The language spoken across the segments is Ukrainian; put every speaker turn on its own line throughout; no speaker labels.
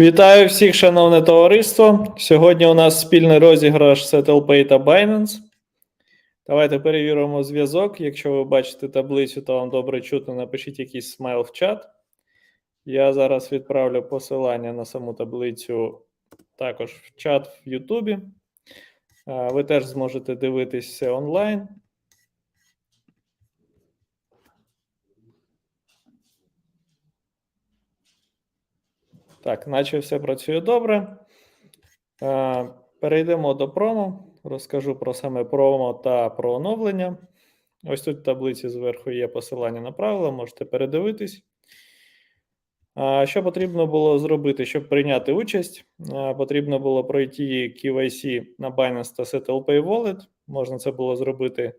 Вітаю всіх, шановне товариство. Сьогодні у нас спільний розіграш SettlePay та Binance. Давайте перевіримо зв'язок. Якщо ви бачите таблицю, то вам добре чутно, напишіть якийсь смайл в чат. Я зараз відправлю посилання на саму таблицю також в чат в Ютубі. Ви теж зможете дивитись все онлайн. Так, наче все працює добре. Е, Перейдемо до промо. Розкажу про саме промо та про оновлення. Ось тут в таблиці зверху є посилання на правила, можете передивитись. Що потрібно було зробити, щоб прийняти участь? Е, Потрібно було пройти KYC на Binance та SettlePay Wallet. Можна це було зробити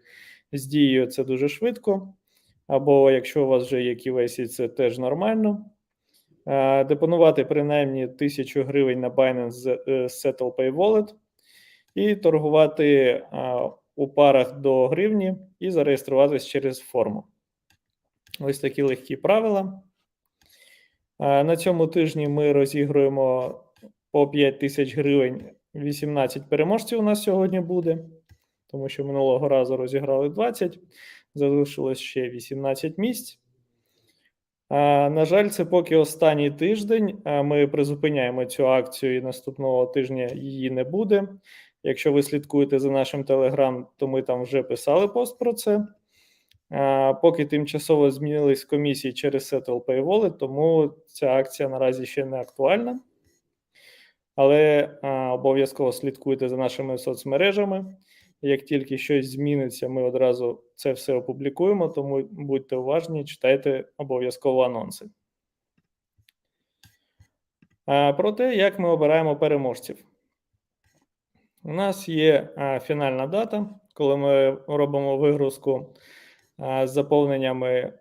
з дією, це дуже швидко. Або якщо у вас вже є KYC, це теж нормально. Е, Депонувати принаймні 1000 гривень на Binance е, SettlePay Wallet і торгувати е, у парах до гривні і зареєструватись через форму. Ось такі легкі правила. На цьому тижні ми розігруємо по 5 тисяч гривень. 18 переможців у нас сьогодні буде, тому що минулого разу розіграли 20, залишилось ще 18 місць. На жаль, це поки останній тиждень. Ми призупиняємо цю акцію і наступного тижня її не буде. Якщо ви слідкуєте за нашим телеграм, то ми там вже писали пост про це. Поки тимчасово змінились комісії через SettlePay Wallet, тому ця акція наразі ще не актуальна. Але обов'язково слідкуйте за нашими соцмережами. Як тільки щось зміниться, ми одразу це все опублікуємо, тому будьте уважні, читайте обов'язково анонси. Про те, як ми обираємо переможців. У нас є фінальна дата, коли ми робимо вигрузку з заповненнями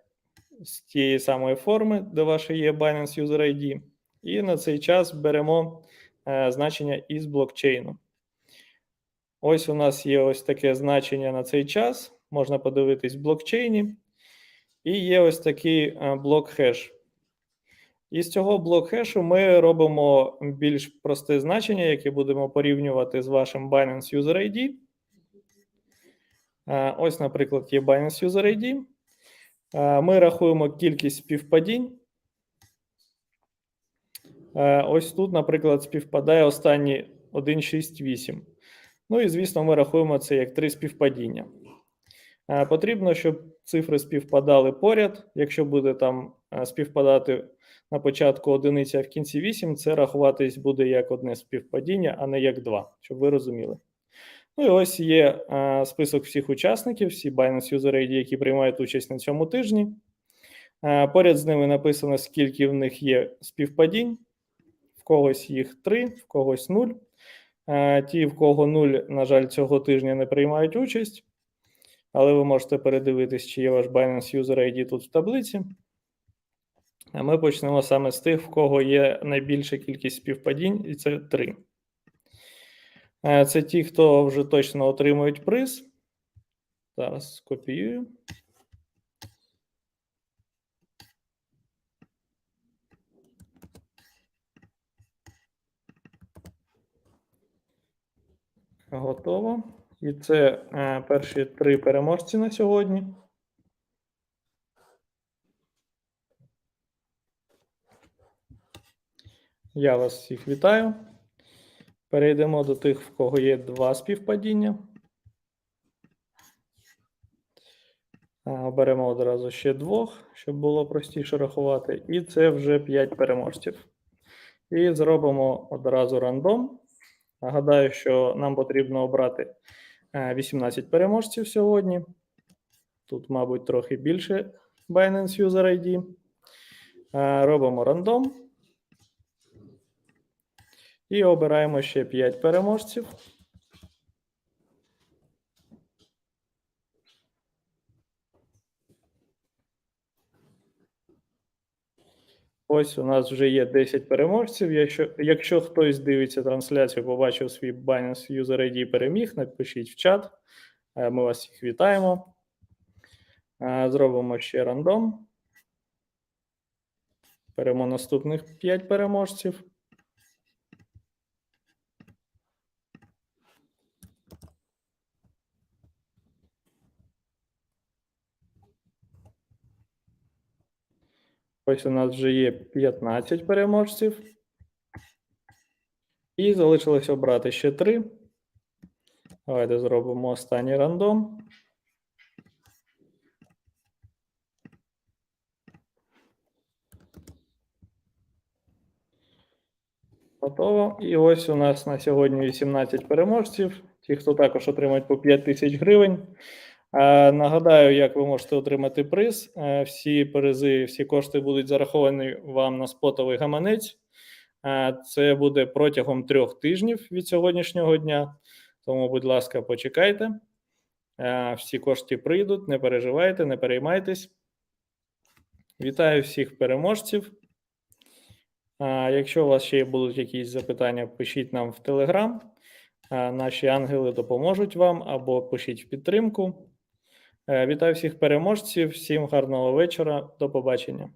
з тієї самої форми, де ваше є Binance User ID, і на цей час беремо значення із блокчейну. Ось у нас є ось таке значення на цей час. Можна подивитись в блокчейні. І є ось такий е, блок хеш. Із цього блок хешу ми робимо більш просте значення, яке будемо порівнювати з вашим Binance User ID. Е, Ось, наприклад, є Binance User ID. Е, Ми рахуємо кількість співпадінь. Ось тут, наприклад, співпадає останні 168. Ну і, звісно, ми рахуємо це як три співпадіння. Е, Потрібно, щоб цифри співпадали поряд. Якщо буде там е, співпадати на початку одиниця, а в кінці 8, це рахуватись буде як одне співпадіння, а не як два, щоб ви розуміли. Ну і ось є е, список всіх учасників, всі Binance User ID, які приймають участь на цьому тижні. Поряд з ними написано, скільки в них є співпадінь. В когось їх 3, в когось 0. Ті, в кого 0, на жаль, цього тижня не приймають участь. Але ви можете передивитись, чи є ваш Binance User ID тут в таблиці. А ми почнемо саме з тих, в кого є найбільша кількість співпадінь, і це 3. Е, Це ті, хто вже точно отримують приз. Зараз скопіюю. Готово. І це е, перші три переможці на сьогодні. Я вас всіх вітаю. Перейдемо до тих, в кого є два співпадіння. Е, Оберемо одразу ще двох, щоб було простіше рахувати. І це вже 5 переможців. І зробимо одразу рандом. Нагадаю, що нам потрібно обрати е, 18 переможців сьогодні. Тут, мабуть, трохи більше Binance User ID. Е, Робимо рандом. І обираємо ще 5 переможців. Ось у нас вже є 10 переможців. Якщо, якщо хтось дивиться трансляцію, побачив свій Binance User ID переміг, напишіть в чат. Е, Ми вас всіх вітаємо. Е, Зробимо ще рандом. Беремо наступних 5 переможців. Ось у нас вже є 15 переможців. І залишилось обрати ще 3. Давайте зробимо останній рандом. Готово. І ось у нас на сьогодні 18 переможців. Ті, хто також отримають по 5 тисяч гривень. Е, Нагадаю, як ви можете отримати приз. Е, Всі призи, всі кошти будуть зараховані вам на спотовий гаманець. Е, Це буде протягом трьох тижнів від сьогоднішнього дня. Тому, будь ласка, почекайте. Всі кошти прийдуть, не переживайте, не переймайтесь. Вітаю всіх переможців. Якщо у вас ще будуть якісь запитання, пишіть нам в Телеграм. Наші ангели допоможуть вам або пишіть в підтримку. Е, Вітаю всіх переможців, всім гарного вечора. До побачення.